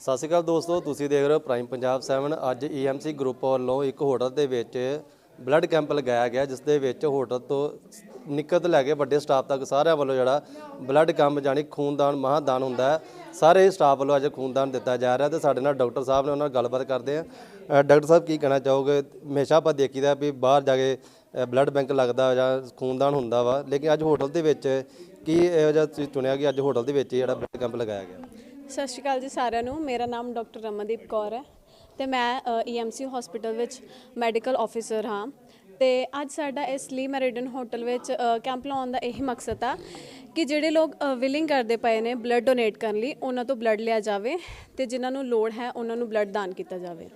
ਸਤਿ ਸ਼੍ਰੀ ਅਕਾਲ ਦੋਸਤੋ, ਤੁਸੀਂ ਦੇਖ ਰਹੇ ਹੋ ਪ੍ਰਾਈਮ ਪੰਜਾਬ 7 ਅੱਜ ਈਐਮਸੀ ਗਰੁੱਪ ਵੱਲੋਂ ਇੱਕ ਹੋਟਲ ਦੇ ਵਿੱਚ ਬਲੱਡ ਕੈਂਪ ਲਗਾਇਆ ਗਿਆ, ਜਿਸ ਦੇ ਵਿੱਚ ਹੋਟਲ ਤੋਂ ਨਿੱਕਤ ਲੈ ਕੇ ਵੱਡੇ ਸਟਾਫ ਤੱਕ ਸਾਰਿਆਂ ਵੱਲੋਂ ਜਿਹੜਾ ਬਲੱਡ ਕੈਂਪ ਜਾਨੀ ਖੂਨਦਾਨ, ਮਹਾਦਾਨ ਹੁੰਦਾ ਹੈ। ਸਾਰੇ ਸਟਾਫ ਵੱਲੋਂ ਅੱਜ ਖੂਨਦਾਨ ਦਿੱਤਾ ਜਾ ਰਿਹਾ ਤੇ ਸਾਡੇ ਨਾਲ ਡਾਕਟਰ ਸਾਹਿਬ ਨੇ ਉਹਨਾਂ ਨਾਲ ਗੱਲਬਾਤ ਕਰਦੇ ਆ ਡਾਕਟਰ ਸਾਹਿਬ ਕੀ ਕਹਿਣਾ ਚਾਹੋਗੇ? ਹਮੇਸ਼ਾ ਆਪਾਂ ਦੇਖੀਦਾ ਵੀ ਬਾਹਰ ਜਾ ਕੇ ਬਲੱਡ ਬੈਂਕ ਲੱਗਦਾ ਜਾਂ ਖੂਨਦਾਨ ਹੁੰਦਾ ਵਾ, ਲੇਕਿਨ ਅੱਜ ਹੋਟਲ ਦੇ ਵਿੱਚ ਕੀ ਇਹੋ ਜਿਹਾ ਤੁਸੀਂ ਚੁਣਿਆ ਕਿ ਅੱਜ ਹੋਟਲ ਦੇ ਵਿੱਚ ਹੀ ਜਿਹੜਾ ਬਲੱਡ ਕੈਂਪ ਲਗਾਇਆ ਗਿਆ? ਸਤਿ ਸ਼੍ਰੀ ਅਕਾਲ ਜੀ ਸਾਰਿਆਂ ਨੂੰ। ਮੇਰਾ ਨਾਮ ਡਾਕਟਰ ਰਮਨਦੀਪ ਕੌਰ ਹੈ ਤੇ ਮੈਂ ਈਐਮਸੀ ਹਸਪੀਟਲ ਵਿੱਚ ਮੈਡੀਕਲ ਆਫੀਸਰ ਹਾਂ। ਤੇ ਅੱਜ ਸਾਡਾ ਇਸ ਲੀ ਮੈਰੀਡਨ ਹੋਟਲ ਵਿੱਚ ਕੈਂਪ ਲਾਉਣ ਦਾ ਇਹੀ ਮਕਸਦ ਆ ਕਿ ਜਿਹੜੇ ਲੋਕ ਵਿਲਿੰਗ ਕਰਦੇ ਪਏ ਨੇ ਬਲੱਡ ਡੋਨੇਟ ਕਰਨ ਲਈ, ਉਹਨਾਂ ਤੋਂ ਬਲੱਡ ਲਿਆ ਜਾਵੇ ਤੇ ਜਿਨ੍ਹਾਂ ਨੂੰ ਲੋੜ ਹੈ ਉਹਨਾਂ ਨੂੰ ਬਲੱਡ ਦਾਨ ਕੀਤਾ ਜਾਵੇ।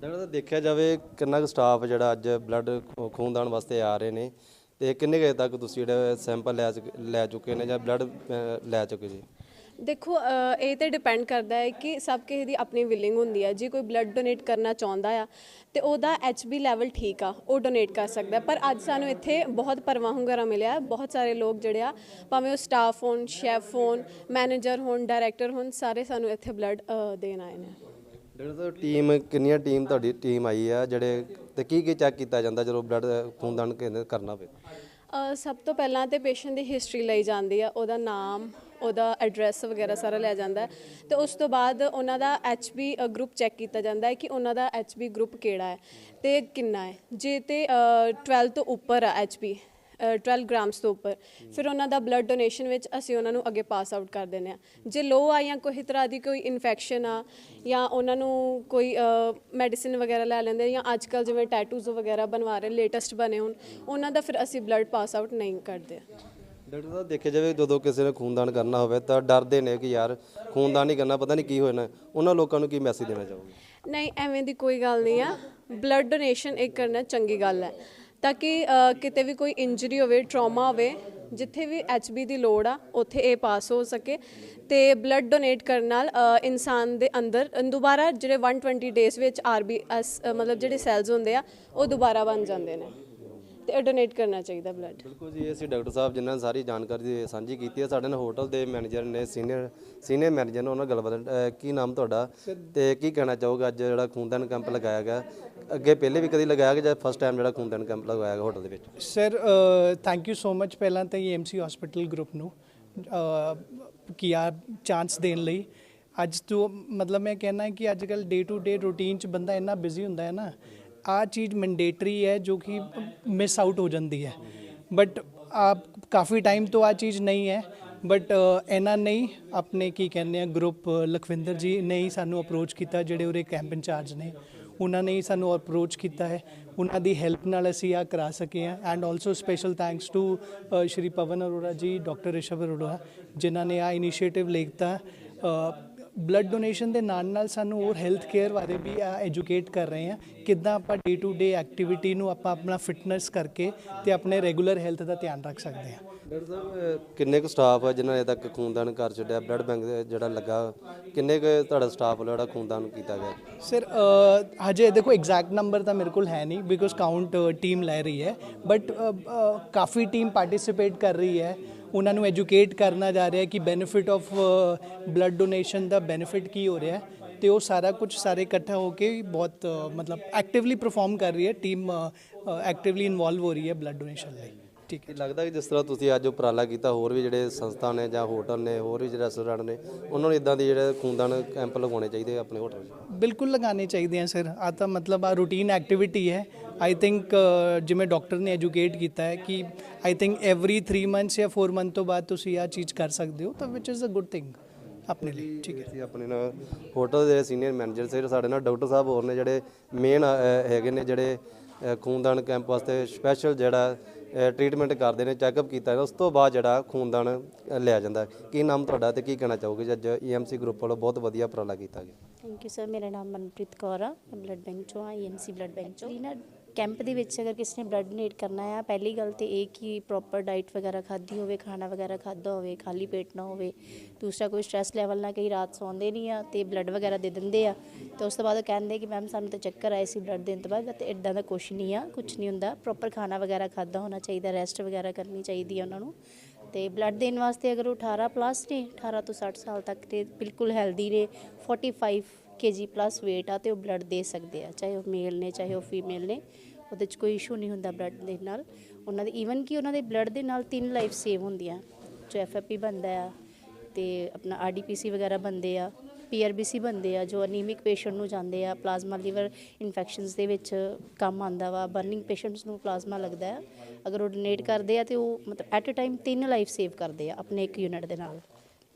ਜਿਹੜਾ ਦੇਖਿਆ ਜਾਵੇ ਕਿੰਨਾ ਕੁ ਸਟਾਫ ਜਿਹੜਾ ਅੱਜ ਬਲੱਡ ਖੂਨਦਾਨ ਵਾਸਤੇ ਆ ਰਹੇ ਨੇ ਤੇ ਕਿੰਨੇ ਕੁ ਤੱਕ ਤੁਸੀਂ ਜਿਹੜਾ ਸੈਂਪਲ ਲੈ ਚੁੱਕੇ- ਲੈ ਚੁੱਕੇ ਨੇ ਜਾਂ ਬਲੱਡ ਲੈ ਚੁੱਕੇ ਜੀ? ਦੇਖੋ ਅ, ਇਹ ਤੇ ਡਿਪੈਂਡ ਕਰਦਾ ਹੈ ਕਿ ਸਭ ਕਿਸੇ ਦੀ ਆਪਣੀ ਵਿਲਿੰਗ ਹੁੰਦੀ ਹੈ। ਜੇ ਕੋਈ ਬਲੱਡ ਡੋਨੇਟ ਕਰਨਾ ਚਾਹੁੰਦਾ ਆ ਤੇ ਉਹਦਾ ਐਚਬੀ ਲੈਵਲ ਠੀਕ ਆ ਉਹ ਡੋਨੇਟ ਕਰ ਸਕਦਾ ਹੈ। ਪਰ ਅੱਜ ਸਾਨੂੰ ਇੱਥੇ ਬਹੁਤ ਪਰਵਾਹ ਹੁੰਗਾਰਾ ਮਿਲਿਆ। ਬਹੁਤ ਸਾਰੇ ਲੋਕ ਜਿਹੜੇ ਆ ਭਾਵੇਂ ਉਹ ਸਟਾਫ ਹੋਣ ਸ਼ੈਫ ਹੋਣ ਮੈਨੇਜਰ ਹੋਣ ਡਾਇਰੈਕਟਰ ਹੋਣ ਸਾਰੇ ਸਾਨੂੰ ਇੱਥੇ ਬਲੱਡ ਦੇਣ ਆਏ ਨੇ। ਜਿਹੜਾ ਤਾਂ ਟੀਮ ਕਿੰਨੀਆਂ ਟੀਮ ਤੁਹਾਡੀ ਟੀਮ ਆਈ ਆ ਜਿਹੜੇ ਤੇ ਕੀ ਕੀ ਚੈੱਕ ਕੀਤਾ ਜਾਂਦਾ ਜਦੋਂ ਬਲੱਡ ਖੂਨਦਾਨ ਕੇਂਦਰ ਕਰਨਾ ਪਏ? ਸਭ ਤੋਂ ਪਹਿਲਾਂ ਤੇ ਪੇਸ਼ੈਂਟ ਦੀ ਹਿਸਟਰੀ ਲਈ ਜਾਂਦੀ ਆ ਉਹਦਾ ਨਾਮ ਉਹਦਾ ਐਡਰੈਸ ਵਗੈਰਾ ਸਾਰਾ ਲਿਆ ਜਾਂਦਾ ਹੈ। ਤੇ ਉਸ ਤੋਂ ਬਾਅਦ ਉਹਨਾਂ ਦਾ ਐਚਬੀ ਗਰੁੱਪ ਚੈੱਕ ਕੀਤਾ ਜਾਂਦਾ ਹੈ ਕਿ ਉਹਨਾਂ ਦਾ ਐਚਬੀ ਗਰੁੱਪ ਕਿਹੜਾ ਹੈ ਤੇ ਕਿੰਨਾ ਹੈ। ਜੇ ਤੇ ਅ, 12 ਤੋਂ ਉੱਪਰ ਆ ਐਚਬੀ 12 ਗ੍ਰਾਮਸ ਤੋਂ ਉੱਪਰ। ਫਿਰ ਉਹਨਾਂ ਦਾ ਬਲੱਡ ਡੋਨੇਸ਼ਨ ਵਿੱਚ ਅਸੀਂ ਉਹਨਾਂ ਨੂੰ ਅੱਗੇ ਪਾਸ ਆਊਟ ਕਰ ਦਿੰਦੇ ਆ ਜੇ ਲੋ ਆ ਜਾਂ ਕੋਈ ਤਰ੍ਹਾਂ ਦੀ ਕੋਈ ਇਨਫੈਕਸ਼ਨ ਆ ਜਾਂ ਉਹਨਾਂ ਨੂੰ ਕੋਈ ਮੈਡੀਸਿਨ ਵਗੈਰਾ ਲੈ ਲੈਂਦੇ ਜਾਂ ਅੱਜ ਕੱਲ ਜਿਵੇਂ ਟੈਟੂਜ਼ ਵਗੈਰਾ ਬਣਵਾ ਰਹੇ ਲੇਟੈਸਟ ਬਣੇ ਹੋਣ ਉਹਨਾਂ ਦਾ ਫਿਰ ਅਸੀਂ ਬਲੱਡ ਪਾਸ ਆਊਟ ਨਹੀਂ ਕਰਦੇ। ਡਾਕਟਰ ਸਾਹਿਬ ਦੇਖਿਆ ਜਾਵੇ ਜਦੋਂ ਕਿਸੇ ਨੇ ਖੂਨਦਾਨ ਕਰਨਾ ਹੋਵੇ ਤਾਂ ਡਰਦੇ ਨੇ ਕਿ ਯਾਰ ਖੂਨਦਾਨ ਨਹੀਂ ਕਰਨਾ ਪਤਾ ਨਹੀਂ ਕੀ ਹੋਣਾ ਉਹਨਾਂ ਲੋਕਾਂ ਨੂੰ ਕੀ ਮੈਸੇਜ ਦੇਣਾ ਚਾਹੋਗੇ? ਨਹੀਂ ਐਵੇਂ ਦੀ ਕੋਈ ਗੱਲ ਨਹੀਂ ਆ। ਬਲੱਡ ਡੋਨੇਸ਼ਨ ਇੱਕ ਕਰਨਾ ਚੰਗੀ ਗੱਲ ਹੈ। ਤਾਂ ਕਿ ਕਿਤੇ ਵੀ ਕੋਈ ਇੰਜਰੀ ਹੋਵੇ ਟਰਾਮਾ ਹੋਵੇ, ਜਿੱਥੇ ਵੀ ਐਚਬੀ ਦੀ ਲੋੜ ਆ, ਉੱਥੇ ਇਹ ਪਾਸ ਹੋ ਸਕੇ ਤੇ ਬਲੱਡ ਡੋਨੇਟ ਕਰਨ ਨਾਲ ਇਨਸਾਨ ਦੇ ਅੰਦਰ ਦੁਬਾਰਾ ਜਿਹੜੇ 120 ਡੇਜ਼ ਵਿੱਚ ਆਰਬੀਐਸ ਮਤਲਬ ਜਿਹੜੇ ਸੈਲਸ ਹੁੰਦੇ ਆ, ਉਹ ਦੁਬਾਰਾ ਬਣ ਜਾਂਦੇ ਨੇ। ਤੇ ਡੋਨੇਟ ਕਰਨਾ ਚਾਹੀਦਾ ਬਲੱਡ ਬਿਲਕੁਲ ਜੀ ਅਸੀਂ ਡਾਕਟਰ ਸਾਹਿਬ ਜਿਨ੍ਹਾਂ ਨੇ ਸਾਰੀ ਜਾਣਕਾਰੀ ਸਾਂਝੀ ਕੀਤੀ ਹੈ ਸਾਡੇ ਨਾਲ ਹੋਟਲ ਦੇ ਮੈਨੇਜਰ ਨੇ ਸੀਨੀਅਰ ਸੀਨੀਅਰ ਮੈਨੇਜਰ ਨੇ ਉਹਨਾਂ ਨਾਲ ਗੱਲਬਾਤ ਕੀ ਨਾਮ ਤੁਹਾਡਾ? ਤੇ ਕੀ ਕਹਿਣਾ ਚਾਹੋਗੇ ਅੱਜ ਜਿਹੜਾ ਖੂਨਦਾਨ ਕੈਂਪ ਲਗਾਇਆ ਗਿਆ? ਅੱਗੇ ਪਹਿਲੇ ਵੀ ਕਦੀ ਲਗਾਇਆ ਗਿਆ ਜਾਂ ਫਸਟ ਟਾਈਮ ਜਿਹੜਾ ਖੂਨਦਾਨ ਕੈਂਪ ਲਗਾਇਆ ਗਿਆ ਹੋਟਲ ਦੇ ਵਿੱਚ? Sir thank you so much ਪਹਿਲਾਂ ਤਾਂ ਐਮਸੀ ਹਸਪੀਟਲ ਗਰੁੱਪ ਨੂੰ ਕਿ ਆ ਚਾਂਸ ਦੇਣ ਲਈ। ਅੱਜ ਤੋਂ ਮਤਲਬ ਮੈਂ ਕਹਿਣਾ ਹੈ ਕਿ ਅੱਜ ਕੱਲ ਡੇ ਟੂ ਡੇ ਰੂਟੀਨ ਚ ਬੰਦਾ ਇੰਨਾ ਬਿਜ਼ੀ ਹੁੰਦਾ ਹੈ ਨਾ ਆ ਚੀਜ਼ ਮੈਂਡੇਟਰੀ ਹੈ ਜੋ ਕਿ ਮਿਸ ਆਊਟ ਹੋ ਜਾਂਦੀ ਹੈ। ਬਟ ਆਪ ਕਾਫੀ ਟਾਈਮ ਤੋਂ ਆ ਚੀਜ਼ ਨਹੀਂ ਹੈ। ਬਟ ਇਹਨਾਂ ਨੇ ਆਪਣੇ ਕੀ ਕਹਿੰਦੇ ਆ ਗਰੁੱਪ ਲਖਵਿੰਦਰ ਜੀ ਨੇ ਹੀ ਸਾਨੂੰ ਅਪਰੋਚ ਕੀਤਾ, ਜਿਹੜੇ ਉਰੇ ਕੈਂਪ ਇੰਚਾਰਜ ਨੇ। ਉਹਨਾਂ ਨੇ ਹੀ ਸਾਨੂੰ ਅਪਰੋਚ ਕੀਤਾ ਹੈ। ਉਹਨਾਂ ਦੀ ਹੈਲਪ ਨਾਲ ਅਸੀਂ ਆ ਕਰਾ ਸਕੇ ਹਾਂ। And also special thanks to Shri Pawan Arora ji doctor Rishav Arora, ਜਿਨ੍ਹਾਂ ਨੇ ਆ ਇਨੀਸ਼ੀਏਟਿਵ ਲਿਖਤਾ ਬਲੱਡ ਡੋਨੇਸ਼ਨ ਦੇ ਨਾਲ ਨਾਲ ਸਾਨੂੰ ਹੋਰ ਹੈਲਥ ਕੇਅਰ ਬਾਰੇ ਵੀ ਆ ਐਜੂਕੇਟ ਕਰ ਰਹੇ ਹਾਂ। ਕਿੱਦਾਂ ਆਪਾਂ ਡੇ ਟੂ ਡੇ ਐਕਟੀਵਿਟੀ ਨੂੰ ਆਪਾਂ ਆਪਣਾ ਫਿਟਨੈਸ ਕਰਕੇ ਤੇ ਆਪਣੇ ਰੈਗੂਲਰ ਹੈਲਥ ਦਾ ਧਿਆਨ ਰੱਖ ਸਕਦੇ ਹਾਂ। ਡਾਕਟਰ ਸਾਹਿਬ ਕਿੰਨੇ ਕੁ ਸਟਾਫ ਹੈ ਜਿਨ੍ਹਾਂ ਨੇ ਤੱਕ ਖੂਨਦਾਨ ਕਰ ਛੱਡਿਆ? ਬਲੱਡ ਬੈਂਕ ਜਿਹੜਾ ਲੱਗਾ ਕਿੰਨੇ ਕੁ ਤੁਹਾਡਾ ਸਟਾਫ ਵੱਲੋਂ ਜਿਹੜਾ ਖੂਨਦਾਨ ਕੀਤਾ ਗਿਆ? ਸਰ ਹਜੇ ਦੇਖੋ ਐਗਜ਼ੈਕਟ ਨੰਬਰ ਤਾਂ ਮੇਰੇ ਕੋਲ ਹੈ ਨਹੀਂ ਬਿਕੋਜ਼ ਕਾਊਂਟ ਟੀਮ ਲੈ ਰਹੀ ਹੈ। ਬਟ ਕਾਫੀ ਟੀਮ ਪਾਰਟਿਸਿਪੇਟ ਕਰ ਰਹੀ ਹੈ। ਉਹਨਾਂ ਨੂੰ ਐਜੂਕੇਟ ਕਰਨਾ ਜਾ ਰਿਹਾ ਹੈ ਕਿ ਬੈਨੀਫਿਟ ਆਫ ਬਲੱਡ ਡੋਨੇਸ਼ਨ ਦਾ ਬੈਨੀਫਿਟ ਕੀ ਹੋ ਰਿਹਾ ਹੈ। ਤੇ ਉਹ ਸਾਰਾ ਕੁਝ ਸਾਰੇ ਇਕੱਠਾ ਹੋ ਕੇ ਬਹੁਤ ਮਤਲਬ ਐਕਟਿਵਲੀ ਪਰਫਾਰਮ ਕਰ ਰਹੀ ਹੈ। ਟੀਮ ਐਕਟਿਵਲੀ ਇਨਵੋਲਵ ਹੋ ਰਹੀ ਹੈ ਬਲੱਡ ਡੋਨੇਸ਼ਨ ਲਈ। ਠੀਕ ਹੈ। ਲੱਗਦਾ ਕਿ ਜਿਸ ਤਰ੍ਹਾਂ ਤੁਸੀਂ ਅੱਜ ਉਪਰਾਲਾ ਕੀਤਾ ਹੋਰ ਵੀ ਜਿਹੜੇ ਸੰਸਥਾ ਨੇ ਜਾਂ ਹੋਟਲ ਨੇ ਹੋਰ ਵੀ ਜਿਹੜੇ ਰੈਸਟੋਰੈਂਟ ਨੇ ਉਹਨਾਂ ਨੂੰ ਇਦਾਂ ਦੀ ਜਿਹੜੇ ਖੂਨਦਾਨ ਕੈਂਪ ਲਗਾਉਣੇ ਚਾਹੀਦੇ ਆਪਣੇ ਹੋਟਲ ਬਿਲਕੁਲ ਲਗਾਉਣੇ ਚਾਹੀਦੇ ਆ ਸਰ ਆ ਤਾਂ ਮਤਲਬ ਆ ਰੂਟੀਨ ਐਕਟੀਵਿਟੀ ਹੈ। ਆਈ ਥਿੰਕ ਜਿਵੇਂ ਡਾਕਟਰ ਨੇ ਐਜੂਕੇਟ ਕੀਤਾ ਹੈ ਕਿ ਆਈ ਥਿੰਕ ਐਵਰੀ 3 ਮੰਥਸ ਜਾਂ 4 ਮੰਥ ਤੋਂ ਬਾਅਦ ਤੁਸੀਂ ਆ ਚੀਜ਼ ਕਰ ਸਕਦੇ ਹੋ ਤਾਂ which is a good thing ਆਪਣੇ ਲਈ ਠੀਕ ਹੈ। ਅਸੀਂ ਆਪਣੇ ਨਾਲ ਹੋਟਲ ਦੇ ਸੀਨੀਅਰ ਮੈਨੇਜਰ ਸੇ ਸਾਡੇ ਨਾਲ ਡਾਕਟਰ ਸਾਹਿਬ ਹੋਰ ਨੇ ਜਿਹੜੇ ਮੇਨ ਹੈਗੇ ਨੇ ਜਿਹੜੇ ਖੂਨਦਾਨ ਕੈਂਪ ਵਾਸਤੇ ਸਪੈਸ਼ਲ ਜਿਹੜਾ ਟ੍ਰੀਟਮੈਂਟ ਕਰਦੇ ਨੇ ਚੈੱਕਅਪ ਕੀਤਾ ਜਾਂਦਾ ਉਸ ਤੋਂ ਬਾਅਦ ਜਿਹੜਾ ਖੂਨਦਾਨ ਲਿਆ ਜਾਂਦਾ ਕੀ ਨਾਮ ਤੁਹਾਡਾ ਤੇ ਕੀ ਕਹਿਣਾ ਚਾਹੋਗੇ ਜੀ? ਅੱਜ ਈਐਮਸੀ ਗਰੁੱਪ ਵੱਲੋਂ ਬਹੁਤ ਵਧੀਆ ਉਪਰਾਲਾ ਕੀਤਾ ਗਿਆ। ਥੈਂਕ ਯੂ ਸਰ ਮੇਰਾ ਨਾਮ ਮਨਪ੍ਰੀਤ ਕੌਰ ਆ। ਬਲੱਡ ਬੈਂਕ ਚੋਂ ਆ ਈਐਮਸੀ ਬਲੱਡ ਬੈਂਕ ਚੋਂ। ਕੈਂਪ ਦੇ ਵਿੱਚ ਅਗਰ ਕਿਸੇ ਨੇ ਬਲੱਡ ਡੋਨੇਟ ਕਰਨਾ ਆ, ਪਹਿਲੀ ਗੱਲ ਤੇ ਇਹ ਕਿ ਪ੍ਰੋਪਰ ਡਾਈਟ ਵਗੈਰਾ ਖਾਧੀ ਹੋਵੇ, ਖਾਣਾ ਵਗੈਰਾ ਖਾਧਾ ਹੋਵੇ, ਖਾਲੀ ਪੇਟ ਨਾ ਹੋਵੇ। ਦੂਸਰਾ, ਕੋਈ ਸਟ੍ਰੈਸ ਲੈਵਲ ਨਾ ਕਈ ਰਾਤ ਸੌਂਦੇ ਨਹੀਂ ਆ ਤੇ ਬਲੱਡ ਵਗੈਰਾ ਦੇ ਦਿੰਦੇ ਆ। ਤੇ ਉਸ ਤੋਂ ਬਾਅਦ ਉਹ ਕਹਿੰਦੇ ਕਿ ਮੈਮ ਸਾਨੂੰ ਤਾਂ ਚੱਕਰ ਆਏ ਸੀ ਬਲੱਡ ਦੇਣ ਤੋਂ ਬਾਅਦ, ਤੇ ਇਦਾਂ ਦਾ ਕੁਝ ਨਹੀਂ ਆ ਕੁਝ ਨਹੀਂ ਹੁੰਦਾ। ਪ੍ਰੋਪਰ ਖਾਣਾ ਵਗੈਰਾ ਖਾਧਾ ਹੋਣਾ ਚਾਹੀਦਾ ਰੈਸਟ ਵਗੈਰਾ ਕਰਨੀ ਚਾਹੀਦੀ ਆ ਉਹਨਾਂ ਨੂੰ। ਤੇ ਬਲੱਡ ਦੇਣ ਵਾਸਤੇ ਅਗਰ ਉਹ 18 ਪਲੱਸ ਨੇ 18 ਤੋਂ 60 ਸਾਲ ਤੱਕ ਦੇ ਬਿਲਕੁਲ ਹੈਲਦੀ ਨੇ 45 ਕੇਜੀ ਪਲੱਸ weight ਆ ਤੇ ਉਹ ਬਲੱਡ ਦੇ ਸਕਦੇ ਆ, ਚਾਹੇ ਉਹ ਮੇਲ ਨੇ, ਚਾਹੇ ਉਹ ਫੀਮੇਲ ਨੇ। ਉਹਦੇ 'ਚ ਕੋਈ ਇਸ਼ੂ ਨਹੀਂ ਹੁੰਦਾ ਬਲੱਡ ਦੇ ਨਾਲ। ਉਹਨਾਂ ਦੇ ਈਵਨ ਕਿ ਉਹਨਾਂ ਦੇ ਬਲੱਡ ਦੇ ਨਾਲ ਤਿੰਨ ਲਾਈਫ ਸੇਵ ਹੁੰਦੀਆਂ। ਜੋ ਐਫਐਪੀ ਬਣਦਾ ਆ ਤੇ ਆਪਣਾ ਆਰਡੀਪੀਸੀ ਵਗੈਰਾ ਬਣਦੇ ਆ ਪੀਆਰਬੀਸੀ ਬਣਦੇ ਆ, ਜੋ ਅਨੀਮਿਕ ਪੇਸ਼ੈਂਟ ਨੂੰ ਜਾਂਦੇ ਆ। ਪਲਾਜ਼ਮਾ ਲੀਵਰ ਇਨਫੈਕਸ਼ਨਸ ਦੇ ਵਿੱਚ ਕੰਮ ਆਂਦਾ ਵਾ। ਬਰਨਿੰਗ ਪੇਸ਼ੈਂਟਸ ਨੂੰ ਪਲਾਜ਼ਮਾ ਲੱਗਦਾ ਆ। ਅਗਰ ਉਹ ਡੋਨੇਟ ਕਰਦੇ ਆ ਤੇ ਉਹ ਮਤਲਬ ਐਟ ਅ ਟਾਈਮ ਤਿੰਨ ਲਾਈਫ ਸੇਵ ਕਰਦੇ ਆ, ਆਪਣੇ ਇੱਕ ਯੂਨਿਟ ਦੇ ਨਾਲ।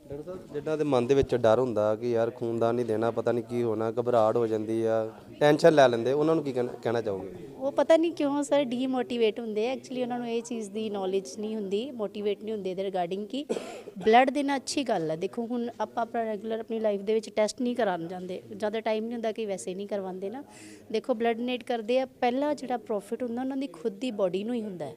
ਡਾਕਟਰ ਸਾਹਿਬ ਜਿਨ੍ਹਾਂ ਦੇ ਮਨ ਦੇ ਵਿੱਚ ਡਰ ਹੁੰਦਾ ਕਿ ਯਾਰ ਖੂਨਦਾਨ ਨਹੀਂ ਦੇਣਾ, ਪਤਾ ਨਹੀਂ ਕੀ ਹੋਣਾ, ਘਬਰਾਹਟ ਹੋ ਜਾਂਦੀ ਆ, ਟੈਨਸ਼ਨ ਲੈ ਲੈਂਦੇ, ਉਹਨਾਂ ਨੂੰ ਕੀ ਕਹਿਣਾ ਕਹਿਣਾ ਚਾਹੋਗੇ? ਉਹ ਪਤਾ ਨਹੀਂ ਕਿਉਂ ਸਰ ਡੀਮੋਟੀਵੇਟ ਹੁੰਦੇ ਆ। ਐਕਚੁਅਲੀ ਉਹਨਾਂ ਨੂੰ ਇਹ ਚੀਜ਼ ਦੀ ਨੌਲੇਜ ਨਹੀਂ ਹੁੰਦੀ ਮੋਟੀਵੇਟ ਨਹੀਂ ਹੁੰਦੇ ਇਹਦੇ ਰਿਗਾਰਡਿੰਗ ਕਿ ਬਲੱਡ ਦੇਣਾ ਅੱਛੀ ਗੱਲ ਹੈ ਦੇਖੋ, ਹੁਣ ਆਪਾਂ ਆਪਣਾ ਰੈਗੂਲਰ ਆਪਣੀ ਲਾਈਫ ਦੇ ਵਿੱਚ ਟੈਸਟ ਨਹੀਂ ਕਰਾਉਣ ਜਾਂਦੇ। ਜ਼ਿਆਦਾ ਟਾਈਮ ਨਹੀਂ ਹੁੰਦਾ ਕਿ ਵੈਸੇ ਨਹੀਂ ਕਰਵਾਉਂਦੇ ਨਾ। ਦੇਖੋ ਬਲੱਡ ਡੋਨੇਟ ਕਰਦੇ ਆ, ਪਹਿਲਾ ਜਿਹੜਾ ਪ੍ਰੋਫਿਟ ਹੁੰਦਾ, ਉਹਨਾਂ ਦੀ ਖੁਦ ਦੀ ਬਾਡੀ ਨੂੰ ਹੀ ਹੁੰਦਾ ਹੈ।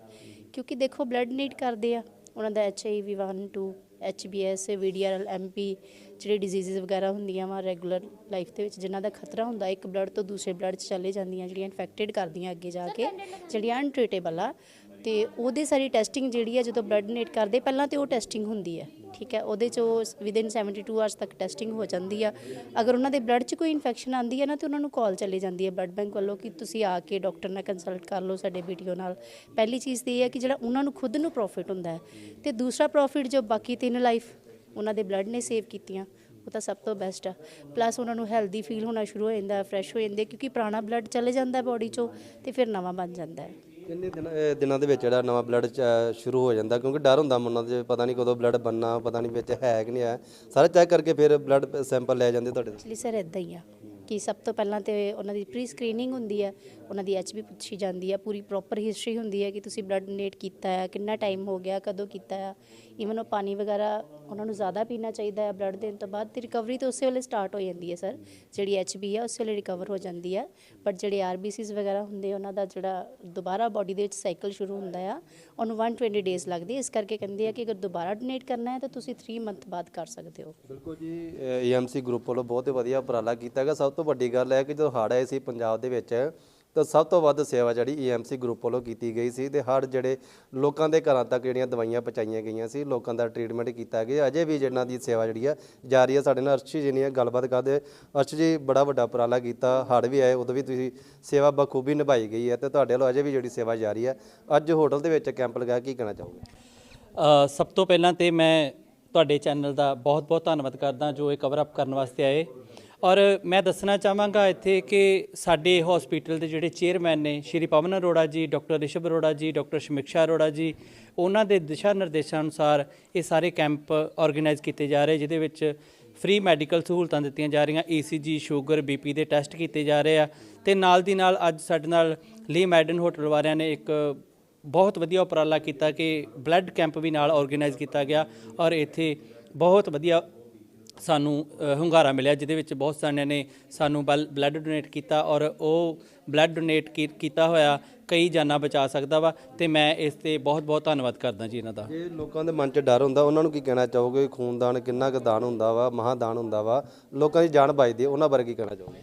ਕਿਉਂਕਿ ਦੇਖੋ ਬਲੱਡ ਡੋਨੇਟ ਕਰਦੇ ਆ, ਉਹਨਾਂ ਦਾ H I V 1 2 H B S V D R L M P ਜਿਹੜੇ ਡਿਜ਼ੀਜ਼ਸ ਵਗੈਰਾ ਹੁੰਦੀਆਂ ਵਾ ਰੈਗੂਲਰ ਲਾਈਫ ਦੇ ਵਿੱਚ ਜਿਨ੍ਹਾਂ ਦਾ ਖਤਰਾ ਹੁੰਦਾ ਇੱਕ ਬਲੱਡ ਤੋਂ ਦੂਸਰੇ ਬਲੱਡ 'ਚ ਚਲੇ ਜਾਂਦੀਆਂ ਜਿਹੜੀਆਂ ਇਨਫੈਕਟਡ ਕਰਦੀਆਂ ਅੱਗੇ ਜਾ ਕੇ ਜਿਹੜੀਆਂ ਅਨਟ੍ਰੀਟੇਬਲ ਆ। ਤੇ ਉਹਦੇ ਸਾਰੀ ਟੈਸਟਿੰਗ ਜਿਹੜੀ ਹੈ ਜਦੋਂ ਬਲੱਡ ਡੋਨੇਟ ਕਰਦੇ, ਪਹਿਲਾਂ ਤੇ ਉਹ ਟੈਸਟਿੰਗ ਹੁੰਦੀ ਹੈ ਠੀਕ ਹੈ ਉਹਦੇ 'ਚ ਵਿਦਿਨ 72 ਆਵਰਸ ਤੱਕ ਟੈਸਟਿੰਗ ਹੋ ਜਾਂਦੀ ਆ। ਅਗਰ ਉਹਨਾਂ ਦੇ ਬਲੱਡ 'ਚ ਕੋਈ ਇਨਫੈਕਸ਼ਨ ਆਂਦੀ ਹੈ ਨਾ, ਤੇ ਉਹਨਾਂ ਨੂੰ ਕਾਲ ਚਲੀ ਜਾਂਦੀ ਹੈ ਬਲੱਡ ਬੈਂਕ ਵੱਲੋਂ ਕਿ ਤੁਸੀਂ ਆ ਕੇ ਡਾਕਟਰ ਨਾਲ ਕੰਸਲਟ ਕਰ ਲਓ ਸਾਡੇ ਵੀਡੀਓ ਨਾਲ। ਪਹਿਲੀ ਚੀਜ਼ ਤੇ ਇਹ ਹੈ ਕਿ ਜਿਹੜਾ ਉਹਨਾਂ ਨੂੰ ਖੁਦ ਨੂੰ ਪ੍ਰੋਫਿਟ ਹੁੰਦਾ ਹੈ। ਤੇ ਦੂਸਰਾ ਪ੍ਰੋਫਿਟ ਜੋ ਬਾਕੀ ਤਿੰਨ ਲਾਈਫ ਉਹਨਾਂ ਦੇ ਬਲੱਡ ਨੇ ਸੇਵ ਕੀਤੀਆਂ, ਉਹ ਤਾਂ ਸਭ ਤੋਂ ਬੈਸਟ ਆ। ਪਲੱਸ ਉਹਨਾਂ ਨੂੰ ਹੈਲਦੀ ਫੀਲ ਹੋਣਾ ਸ਼ੁਰੂ ਹੋ ਜਾਂਦਾ ਫਰੈਸ਼ ਹੋ ਜਾਂਦੇ ਕਿਉਂਕਿ ਪੁਰਾਣਾ ਬਲੱਡ ਚਲੇ ਜਾਂਦਾ ਬੋਡੀ 'ਚੋਂ ਤੇ ਫਿਰ ਨਵਾਂ ਬਣ ਜਾਂਦਾ ਹੈ। ਕਿੰਨੇ ਦਿਨ ਇਹ ਦਿਨਾਂ ਦੇ ਵਿੱਚ ਜਿਹੜਾ ਨਵਾਂ ਬਲੱਡ ਸ਼ੁਰੂ ਹੋ ਜਾਂਦਾ, ਕਿਉਂਕਿ ਡਰ ਹੁੰਦਾ ਮਨਾਂ ਦੇ, ਪਤਾ ਨਹੀਂ ਕਦੋਂ ਬਲੱਡ ਬੰਨਾ ਪਤਾ ਨਹੀਂ ਵਿੱਚ ਹੈ ਕਿ ਨਹੀਂ ਹੈ। ਸਾਰਾ ਚੈੱਕ ਕਰਕੇ ਫਿਰ ਬਲੱਡ ਸੈਂਪਲ ਲੈ ਜਾਂਦੇ ਤੁਹਾਡੇ ਤੋਂ? ਐਕਚੁਅਲੀ ਸਰ ਇਦਾਂ ਹੀ ਆ ਕਿ ਸਭ ਤੋਂ ਪਹਿਲਾਂ ਤੇ ਉਹਨਾਂ ਦੀ ਪ੍ਰੀ ਸਕਰੀਨਿੰਗ ਹੁੰਦੀ ਹੈ ਉਹਨਾਂ ਦੀ ਐਚਬੀ ਪੁੱਛੀ ਜਾਂਦੀ ਹੈ ਪੂਰੀ ਪ੍ਰੋਪਰ ਹਿਸਟਰੀ ਹੁੰਦੀ ਹੈ ਕਿ ਤੁਸੀਂ ਬਲੱਡ ਡੋਨੇਟ ਕੀਤਾ ਹੈ ਕਿੰਨਾ ਟਾਈਮ ਹੋ ਗਿਆ, ਕਦੋਂ ਕੀਤਾ ਹੈ ਈਵਨ ਉਹ ਪਾਣੀ ਵਗੈਰਾ ਉਹਨਾਂ ਨੂੰ ਜ਼ਿਆਦਾ ਪੀਣਾ ਚਾਹੀਦਾ ਹੈ ਬਲੱਡ ਦੇਣ ਤੋਂ ਬਾਅਦ, ਤੇ ਰਿਕਵਰੀ ਤਾਂ ਉਸੇ ਵੇਲੇ ਸਟਾਰਟ ਹੋ ਜਾਂਦੀ ਹੈ ਸਰ। ਜਿਹੜੀ ਐਚਬੀ ਹੈ ਉਸੇ ਵੇਲੇ ਰਿਕਵਰ ਹੋ ਜਾਂਦੀ ਹੈ ਬਟ ਜਿਹੜੇ ਆਰਬੀਸੀਸ ਵਗੈਰਾ ਹੁੰਦੇ ਉਹਨਾਂ ਦਾ ਜਿਹੜਾ ਦੁਬਾਰਾ ਬਾਡੀ ਦੇ ਵਿੱਚ ਸਾਈਕਲ ਸ਼ੁਰੂ ਹੁੰਦਾ ਆ, ਉਹਨੂੰ 120 ਡੇਜ਼ ਲੱਗਦੀ ਇਸ ਕਰਕੇ ਕਹਿੰਦੇ ਆ ਕਿ ਅਗਰ ਦੁਬਾਰਾ ਡੋਨੇਟ ਕਰਨਾ ਹੈ, ਤਾਂ ਤੁਸੀਂ 3 ਮੰਥ ਬਾਅਦ ਕਰ ਸਕਦੇ ਹੋ। ਬਿਲਕੁਲ ਜੀ ਏਐਮਸੀ ਗਰੁੱਪ ਵੱਲੋਂ ਬਹੁਤ ਹੀ ਵਧੀਆ ਉਪਰਾਲਾ ਕੀਤਾ ਗਿਆ। ਸਭ ਤੋਂ ਵੱਡੀ ਗੱਲ ਹੈ ਕਿ ਜਦੋਂ ਹੜ੍ਹ ਆਏ ਸੀ ਪੰਜਾਬ ਦੇ ਵਿੱਚ ਤਾਂ ਸਭ ਤੋਂ ਵੱਧ ਸੇਵਾ ਜਿਹੜੀ ਏਐਮਸੀ ਗਰੁੱਪ ਵੱਲੋਂ ਕੀਤੀ ਗਈ ਸੀ ਤੇ ਹਰ ਜਿਹੜੇ ਲੋਕਾਂ ਦੇ ਘਰਾਂ ਤੱਕ ਜਿਹੜੀਆਂ ਦਵਾਈਆਂ ਪਹੁੰਚਾਈਆਂ ਗਈਆਂ ਸੀ, ਲੋਕਾਂ ਦਾ ਟ੍ਰੀਟਮੈਂਟ ਕੀਤਾ ਗਿਆ। ਅਜੇ ਵੀ ਜਿਹਨਾਂ ਦੀ ਸੇਵਾ ਜਿਹੜੀ ਆ ਜਾਰੀ ਆ, ਸਾਡੇ ਨਾਲ ਅਰਸ਼ੀ ਜੀ ਨੇ ਗੱਲਬਾਤ ਕਰਦੇ ਅਰਸ਼ ਜੀ, ਬੜਾ ਵੱਡਾ ਉਪਰਾਲਾ ਕੀਤਾ, ਹੜ੍ਹ ਵੀ ਆਏ, ਉਦੋਂ ਵੀ ਤੁਸੀਂ ਸੇਵਾ ਬਖੂਬੀ ਨਿਭਾਈ ਗਈ ਹੈ ਤੇ ਤੁਹਾਡੇ ਵੱਲੋਂ ਅਜੇ ਵੀ ਜਿਹੜੀ ਸੇਵਾ ਜਾਰੀ ਹੈ ਅੱਜ ਹੋਟਲ ਦੇ ਵਿੱਚ ਕੈਂਪ ਲਗਾ ਕੀ ਕਹਿਣਾ ਚਾਹੋਗੇ? ਸਭ ਤੋਂ ਪਹਿਲਾਂ ਤੇ ਮੈਂ ਤੁਹਾਡੇ ਚੈਨਲ ਦਾ ਬਹੁਤ-ਬਹੁਤ ਧੰਨਵਾਦ ਕਰਦਾ ਜੋ ਇਹ ਕਵਰ ਅਪ ਕਰਨ ਵਾਸਤੇ ਆਏ। ਔਰ ਮੈਂ ਦੱਸਣਾ ਚਾਹਾਂਗਾ ਇੱਥੇ ਕਿ ਸਾਡੇ ਹਸਪੀਟਲ ਦੇ ਜਿਹੜੇ ਚੇਅਰਮੈਨ ਨੇ, ਸ਼੍ਰੀ ਪਵਨ ਅਰੋੜਾ ਜੀ ਡਾਕਟਰ ਰਿਸ਼ਭ ਅਰੋੜਾ ਜੀ ਡਾਕਟਰ ਸਮੀਕਸ਼ਾ ਅਰੋੜਾ ਜੀ, ਉਹਨਾਂ ਦੇ ਦਿਸ਼ਾ ਨਿਰਦੇਸ਼ਾਂ ਅਨੁਸਾਰ ਇਹ ਸਾਰੇ ਕੈਂਪ ਆਰਗੇਨਾਈਜ਼ ਕੀਤੇ ਜਾ ਰਹੇ, ਜਿਹਦੇ ਵਿੱਚ ਫ੍ਰੀ ਮੈਡੀਕਲ ਸਹੂਲਤਾਂ ਦਿੱਤੀਆਂ ਜਾ ਰਹੀਆਂ ਈਸੀਜੀ ਸ਼ੂਗਰ ਬੀਪੀ ਦੇ ਟੈਸਟ ਕੀਤੇ ਜਾ ਰਹੇ ਆ, ਤੇ ਨਾਲ ਦੀ ਨਾਲ ਅੱਜ ਸਾਡੇ ਨਾਲ ਲੀ ਮੈਡਨ ਹੋਟਲ ਵਾਲਿਆਂ ਨੇ ਇੱਕ ਬਹੁਤ ਵਧੀਆ ਉਪਰਾਲਾ ਕੀਤਾ ਕਿ ਬਲੱਡ ਕੈਂਪ ਵੀ ਨਾਲ ਆਰਗੇਨਾਈਜ਼ ਕੀਤਾ ਗਿਆ ਔਰ ਇੱਥੇ ਬਹੁਤ ਵਧੀਆ ਸਾਨੂੰ ਹੁੰਗਾਰਾ ਮਿਲਿਆ ਜਿਹਦੇ ਵਿੱਚ ਬਹੁਤ ਸਾਰਿਆਂ ਨੇ ਸਾਨੂੰ ਬਲੱਡ ਡੋਨੇਟ ਕੀਤਾ ਔਰ ਉਹ ਬਲੱਡ ਡੋਨੇਟ ਕੀਤਾ ਹੋਇਆ ਕਈ ਜਾਨਾਂ ਬਚਾ ਸਕਦਾ ਵਾ ਤੇ ਮੈਂ ਇਸ ਤੇ ਬਹੁਤ ਬਹੁਤ ਧੰਨਵਾਦ ਕਰਦਾ ਜੀ ਇਹਨਾਂ ਦਾ। ਜੇ ਲੋਕਾਂ ਦੇ ਮਨ 'ਚ ਡਰ ਹੁੰਦਾ ਉਹਨਾਂ ਨੂੰ ਕੀ ਕਹਿਣਾ ਚਾਹੋਗੇ? ਖੂਨਦਾਨ ਕਿੰਨਾ ਕੁ ਦਾਨ ਹੁੰਦਾ ਵਾ ਮਹਾਦਾਨ ਹੁੰਦਾ ਵਾ? ਲੋਕਾਂ ਦੀ ਜਾਨ ਬਚਦੀ ਹੈ ਉਹਨਾਂ ਬਾਰੇ ਕੀ ਕਹਿਣਾ ਚਾਹੋਗੇ?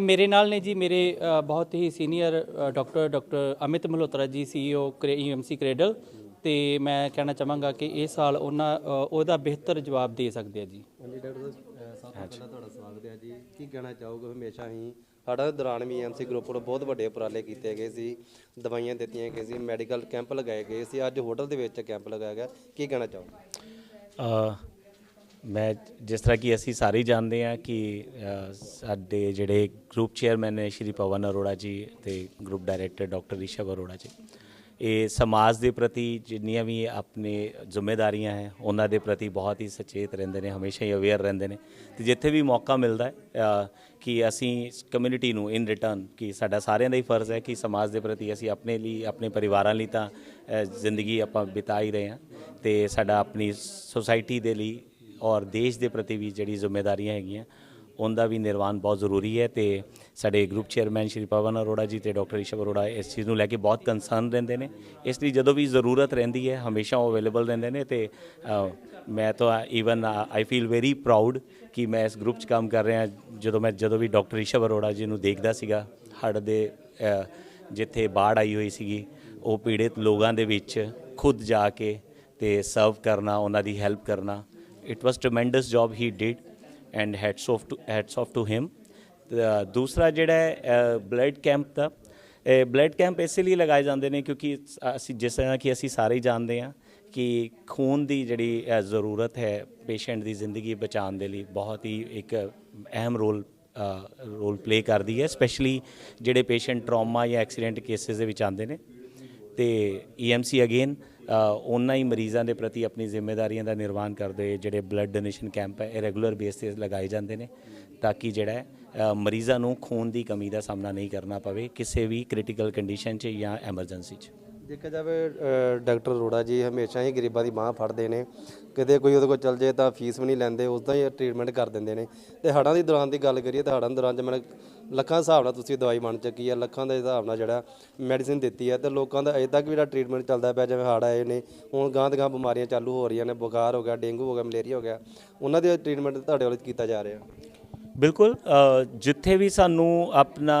ਮੇਰੇ ਨਾਲ ਨੇ ਜੀ ਮੇਰੇ ਬਹੁਤ ਹੀ senior doctor doctor Amit Malhotra ji CEO EMC ਕ੍ਰੇਡਲ ਤੇ ਮੈਂ ਕਹਿਣਾ ਚਾਹਾਂਗਾ ਕਿ ਇਹ ਸਾਲ ਉਹਨਾਂ ਉਹਦਾ ਬਿਹਤਰ ਜਵਾਬ ਦੇ ਸਕਦੇ ਆ ਜੀ। ਹਾਂਜੀ ਡਾਕਟਰ ਸਾਹਿਬ ਸਭ ਤੋਂ ਪਹਿਲਾਂ ਤੁਹਾਡਾ ਸਵਾਗਤ ਹੈ ਜੀ। ਕੀ ਕਹਿਣਾ ਚਾਹੋਗੇ? ਹਮੇਸ਼ਾ ਹੀ ਸਾਡਾ ਦੌਰਾਨ ਵੀ ਐਮਸੀ ਗਰੁੱਪ ਵੱਲੋਂ ਬਹੁਤ ਵੱਡੇ ਉਪਰਾਲੇ ਕੀਤੇ ਗਏ ਸੀ ਦਵਾਈਆਂ ਦਿੱਤੀਆਂ ਗਈਆਂ ਸੀ ਮੈਡੀਕਲ ਕੈਂਪ ਲਗਾਏ ਗਏ ਸੀ ਅੱਜ ਹੋਟਲ ਦੇ ਵਿੱਚ ਕੈਂਪ ਲਗਾਇਆ ਗਿਆ। ਕੀ ਕਹਿਣਾ ਚਾਹੋਗੇ? ਮੈਂ ਜਿਸ ਤਰ੍ਹਾਂ ਕਿ ਅਸੀਂ ਸਾਰੇ ਜਾਣਦੇ ਹਾਂ ਕਿ ਸਾਡੇ ਜਿਹੜੇ ਗਰੁੱਪ ਚੇਅਰਮੈਨ ਨੇ ਸ਼੍ਰੀ ਪਵਨ ਅਰੋੜਾ ਜੀ ਤੇ group director doctor Rishav Arora ji. ਇਹ ਸਮਾਜ ਦੇ ਪ੍ਰਤੀ ਜਿੰਨੀਆਂ ਵੀ ਆਪਣੇ ਜ਼ਿੰਮੇਵਾਰੀਆਂ ਹੈ, ਉਹਨਾਂ ਦੇ ਪ੍ਰਤੀ ਬਹੁਤ ਹੀ ਸਚੇਤ ਰਹਿੰਦੇ ਨੇ, ਹਮੇਸ਼ਾ ਹੀ ਅਵੇਅਰ ਰਹਿੰਦੇ ਨੇ। ਤੇ ਜਿੱਥੇ ਵੀ ਮੌਕਾ ਮਿਲਦਾ ਹੈ ਕਿ ਅਸੀਂ ਕਮਿਊਨਿਟੀ ਨੂੰ ਇਨ ਰਿਟਰਨ ਕਿ ਸਾਡਾ ਸਾਰਿਆਂ ਦਾ ਹੀ ਫਰਜ਼ ਹੈ ਕਿ ਸਮਾਜ ਦੇ ਪ੍ਰਤੀ ਅਸੀਂ ਆਪਣੇ ਲਈ, ਆਪਣੇ ਪਰਿਵਾਰਾਂ ਲਈ ਤਾਂ ਜ਼ਿੰਦਗੀ ਆਪਾਂ ਬਿਤਾ ਹੀ ਰਹੇ ਹਾਂ। ਤੇ ਸਾਡਾ ਆਪਣੀ ਸੋਸਾਇਟੀ ਦੇ ਲਈ ਔਰ ਦੇਸ਼ ਦੇ ਪ੍ਰਤੀ ਵੀ ਜਿਹੜੀ ਜ਼ਿੰਮੇਵਾਰੀਆਂ ਹੈਗੀਆਂ ਉਹਦਾ ਵੀ ਨਿਰਵਾਹਨ ਬਹੁਤ ਜ਼ਰੂਰੀ ਹੈ ਤੇ ਸਾਡੇ ਗਰੁੱਪ ਚੇਅਰਮੈਨ ਸ਼੍ਰੀ ਪਵਨ ਅਰੋੜਾ ਜੀ ਤੇ ਡਾਕਟਰ ਰਿਸ਼ਵ ਅਰੋੜਾ ਇਸ ਚੀਜ਼ ਨੂੰ ਲੈ ਕੇ ਬਹੁਤ ਕੰਸਰਨ ਰਹਿੰਦੇ ਨੇ। ਇਸ ਲਈ ਜਦੋਂ ਵੀ ਜ਼ਰੂਰਤ ਰਹਿੰਦੀ ਹੈ, ਹਮੇਸ਼ਾ ਉਹ ਅਵੇਲੇਬਲ ਰਹਿੰਦੇ ਨੇ ਤੇ ਮੈਂ ਤਾਂ even I feel very proud ਕਿ ਮੈਂ ਇਸ ਗਰੁੱਪ 'ਚ ਕੰਮ ਕਰ ਰਿਹਾ। ਜਦੋਂ ਮੈਂ, ਜਦੋਂ ਵੀ ਡਾਕਟਰ ਰਿਸ਼ਵ ਅਰੋੜਾ ਜੀ ਨੂੰ ਦੇਖਦਾ ਸੀਗਾ, ਹੜ੍ਹ ਦੇ ਜਿੱਥੇ ਬਾੜ ਆਈ ਹੋਈ ਸੀਗੀ, ਉਹ ਪੀੜਿਤ ਲੋਕਾਂ ਦੇ ਵਿੱਚ ਖੁਦ ਜਾ ਕੇ ਤੇ ਸਰਵ ਕਰਨਾ, ਉਹਨਾਂ ਦੀ ਹੈਲਪ ਕਰਨਾ। It was tremendous job he did and hats off to hats off to him ਦੂਸਰਾ ਜਿਹੜਾ ਹੈ ਬਲੱਡ ਕੈਂਪ ਦਾ ਬਲੱਡ ਕੈਂਪ ਇਸ ਲਈ ਲਗਾਏ ਜਾਂਦੇ ਨੇ ਕਿਉਂਕਿ ਅਸੀਂ ਜਿਸ ਤਰ੍ਹਾਂ ਕਿ ਅਸੀਂ ਸਾਰੇ ਹੀ ਜਾਣਦੇ ਹਾਂ ਕਿ ਖੂਨ ਦੀ ਜਿਹੜੀ ਜ਼ਰੂਰਤ ਹੈ ਪੇਸ਼ੈਂਟ ਦੀ ਜ਼ਿੰਦਗੀ ਬਚਾਉਣ ਦੇ ਲਈ ਬਹੁਤ ਹੀ ਇੱਕ ਅਹਿਮ ਰੋਲ ਰੋਲ ਪਲੇ ਕਰਦੀ ਹੈ ਸਪੈਸ਼ਲੀ ਜਿਹੜੇ ਪੇਸ਼ੈਂਟ ਟਰਾਮਾ ਜਾਂ ਐਕਸੀਡੈਂਟ ਕੇਸਿਸ ਦੇ ਵਿੱਚ ਆਉਂਦੇ ਨੇ ਤੇ ਈਐਮਸੀ ਅਗੇਨ ਉਹਨਾਂ ਹੀ ਮਰੀਜ਼ਾਂ ਦੇ ਪ੍ਰਤੀ ਆਪਣੀ ਜ਼ਿੰਮੇਵਾਰੀਆਂ ਦਾ ਨਿਰਵਾਹ ਕਰਦੇ ਜਿਹੜੇ ਬਲੱਡ ਡੋਨੇਸ਼ਨ ਕੈਂਪ ਹੈ, ਇਹ ਰੈਗੂਲਰ ਬੇਸ ਤੇ ਲਗਾਏ ਜਾਂਦੇ ਨੇ ਤਾਂ ਕਿ ਜਿਹੜਾ ਮਰੀਜ਼ਾਂ ਨੂੰ ਖੂਨ ਦੀ ਕਮੀ ਦਾ ਸਾਹਮਣਾ ਨਹੀਂ ਕਰਨਾ ਪਵੇ ਕਿਸੇ ਵੀ ਕ੍ਰਿਟੀਕਲ ਕੰਡੀਸ਼ਨ 'ਚ ਜਾਂ ਐਮਰਜੈਂਸੀ 'ਚ। ਦੇਖਿਆ ਜਾਵੇ ਡਾਕਟਰ ਅਰੋੜਾ ਜੀ ਹਮੇਸ਼ਾ ਹੀ ਗਰੀਬਾਂ ਦੀ ਬਾਹ ਫੜਦੇ ਨੇ। ਕਿਤੇ ਕੋਈ ਉਹਦੇ ਕੋਲ ਚੱਲ ਜੇ ਤਾਂ ਫੀਸ ਵੀ ਨਹੀਂ ਲੈਂਦੇ ਉਸ ਦਾ ਹੀ ਟ੍ਰੀਟਮੈਂਟ ਕਰ ਦਿੰਦੇ ਨੇ। ਤੇ ਹੜ੍ਹਾਂ ਦੀ ਦੌਰਾਨ ਦੀ ਗੱਲ ਕਰੀਏ ਤਾਂ ਹੜ੍ਹਾਂ ਦੇ ਦੌਰਾਨ ਜਿਵੇਂ ਲੱਖਾਂ ਹਿਸਾਬ ਨਾਲ ਤੁਸੀਂ ਦਵਾਈ ਬਣ ਚੱਕੀ ਆ, ਲੱਖਾਂ ਦੇ ਹਿਸਾਬ ਨਾਲ ਜਿਹੜਾ ਮੈਡੀਸਿਨ ਦਿੱਤੀ ਹੈ ਤੇ ਲੋਕਾਂ ਦਾ ਅਜੇ ਤੱਕ ਵੀ ਜਿਹੜਾ ਟ੍ਰੀਟਮੈਂਟ ਚੱਲਦਾ ਪਿਆ, ਜਿਵੇਂ ਹੜ੍ਹ ਆਏ ਨੇ, ਹੁਣ ਗਾਂ ਦੀ ਗਾਂ ਬਿਮਾਰੀਆਂ ਚਾਲੂ ਹੋ ਰਹੀਆਂ ਨੇ, ਬੁਖਾਰ ਹੋ ਗਿਆ, ਡੇਂਗੂ ਹੋ ਗਿਆ, ਮਲੇਰੀਆ ਹੋ ਗਿਆ, ਉਹਨਾਂ ਦੇ ਟ੍ਰੀਟਮੈਂਟ ਤੁਹਾਡੇ ਵੱਲੋਂ ਕੀਤਾ ਜਾ ਰਿਹਾ। ਬਿਲਕੁਲ ਜਿੱਥੇ ਵੀ ਸਾਨੂੰ ਆਪਣਾ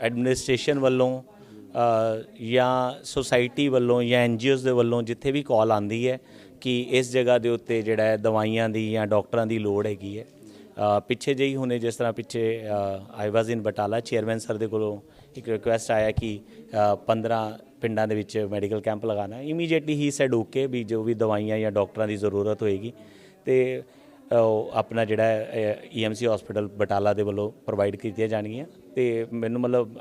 ਐਡਮਿਨਿਸਟ੍ਰੇਸ਼ਨ ਵੱਲੋਂ ਜਾਂ ਸੋਸਾਇਟੀ ਵੱਲੋਂ ਜਾਂ ਐਨਜੀਓਜ਼ ਦੇ ਵੱਲੋਂ ਜਿੱਥੇ ਵੀ ਕਾਲ ਆਂਦੀ ਹੈ ਕਿ ਇਸ ਜਗ੍ਹਾ ਦੇ ਉੱਤੇ ਜਿਹੜਾ ਹੈ ਦਵਾਈਆਂ ਦੀ ਜਾਂ ਡਾਕਟਰਾਂ ਦੀ ਲੋੜ ਹੈਗੀ ਹੈ। ਪਿੱਛੇ ਜਿਹੀ ਹੁਣੇ ਜਿਸ ਤਰ੍ਹਾਂ ਪਿੱਛੇ I was in Batala chairman sir ਦੇ ਕੋਲੋਂ ਇੱਕ ਰਿਕੁਐਸਟ ਆਇਆ ਕਿ ਅ, 15 ਪਿੰਡਾਂ ਦੇ ਵਿੱਚ ਮੈਡੀਕਲ ਕੈਂਪ ਲਗਾਉਣਾ ਇਮੀਡੀਏਟਲੀ ਹੀ ਸੈਡ ਓਕੇ ਵੀ ਜੋ ਵੀ ਦਵਾਈਆਂ ਜਾਂ ਡਾਕਟਰਾਂ ਦੀ ਜ਼ਰੂਰਤ ਹੋਏਗੀ ਤੇ ਆਪਣਾ ਜਿਹੜਾ ਈਐਮਸੀ ਹਸਪੀਟਲ ਬਟਾਲਾ ਦੇ ਵੱਲੋਂ ਪ੍ਰੋਵਾਈਡ ਕੀਤੀਆਂ ਜਾਣਗੀਆਂ। ਤੇ ਮੈਨੂੰ ਮਤਲਬ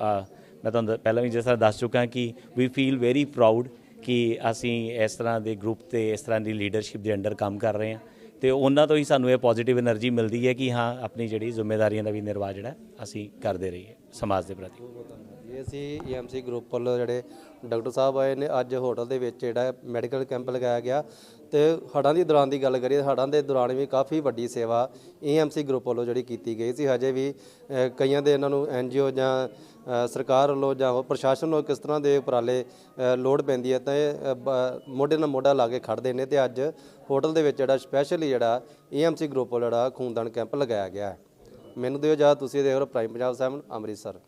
ਮੈਂ ਤੁਹਾਨੂੰ ਪਹਿਲਾਂ ਵੀ ਜਿਸ ਤਰ੍ਹਾਂ ਦੱਸ ਚੁੱਕਾ ਕਿ ਵੀ ਫੀਲ ਵੈਰੀ ਪ੍ਰਾਊਡ ਕਿ ਅਸੀਂ ਇਸ ਤਰ੍ਹਾਂ ਦੇ ਗਰੁੱਪ ਤੇ ਇਸ ਤਰ੍ਹਾਂ ਦੀ ਲੀਡਰਸ਼ਿਪ ਦੇ ਅੰਡਰ ਕੰਮ ਕਰ ਰਹੇ ਹਾਂ। ਤੇ ਉਹਨਾਂ ਤੋਂ ਹੀ ਸਾਨੂੰ ਇਹ ਪੋਜ਼ਿਟਿਵ એનર્ਜੀ ਮਿਲਦੀ ਹੈ ਕਿ ਹਾਂ, ਆਪਣੀ ਜਿਹੜੀ ਜ਼ਿੰਮੇਵਾਰੀਆਂ ਦਾ ਵੀ ਨਿਰਵਾਹ ਜਿਹੜਾ ਅਸੀਂ ਕਰਦੇ ਰਹੀਏ ਸਮਾਜ ਦੇ ਪ੍ਰਤੀ। ਜੀ। ਅਸੀਂ ਐਮਸੀ ਗਰੁੱਪ ਵੱਲੋਂ ਜਿਹੜੇ ਡਾਕਟਰ ਸਾਹਿਬ ਆਏ ਨੇ, ਅੱਜ ਹੋਟਲ ਦੇ ਵਿੱਚ ਜਿਹੜਾ ਮੈਡੀਕਲ ਕੈਂਪ ਲਗਾਇਆ ਗਿਆ। ਤੇ ਹੜ੍ਹਾਂ ਦੀ ਦੌਰਾਨ ਦੀ ਗੱਲ ਕਰੀਏ ਹੜ੍ਹਾਂ ਦੇ ਦੌਰਾਨ ਵੀ ਕਾਫੀ ਵੱਡੀ ਸੇਵਾ ਈਐਮਸੀ ਗਰੁੱਪ ਵੱਲੋਂ ਜਿਹੜੀ ਕੀਤੀ ਗਈ ਸੀ। ਹਜੇ ਵੀ ਕਈਆਂ ਦੇ ਇਹਨਾਂ ਨੂੰ ਐਨਜੀਓ ਜਾਂ ਸਰਕਾਰ ਵੱਲੋਂ ਜਾਂ ਹੋਰ ਪ੍ਰਸ਼ਾਸਨ ਵੱਲੋਂ ਕਿਸ ਤਰ੍ਹਾਂ ਦੇ ਉਪਰਾਲੇ ਅ, ਲੋੜ ਪੈਂਦੀ ਹੈ ਤਾਂ ਮੋਢੇ ਨਾਲ ਮੋਢਾ ਲਾ ਕੇ ਖੜਦੇ ਨੇ ਤੇ ਅੱਜ ਹੋਟਲ ਦੇ ਵਿੱਚ ਜਿਹੜਾ ਸਪੈਸ਼ਲੀ ਜਿਹੜਾ ਈਐਮਸੀ ਗਰੁੱਪ ਵੱਲੋਂ ਜਿਹੜਾ ਖੂਨਦਾਨ ਕੈਂਪ ਲਗਾਇਆ ਗਿਆ ਹੈ। ਮੈਨੂੰ ਦਿਓ ਇਜਾਜ਼ਤ ਤੁਸੀਂ ਦੇਖ ਰਹੇ ਹੋ ਪ੍ਰਾਈਮ ਪੰਜਾਬ 7 ਅੰਮ੍ਰਿਤਸਰ।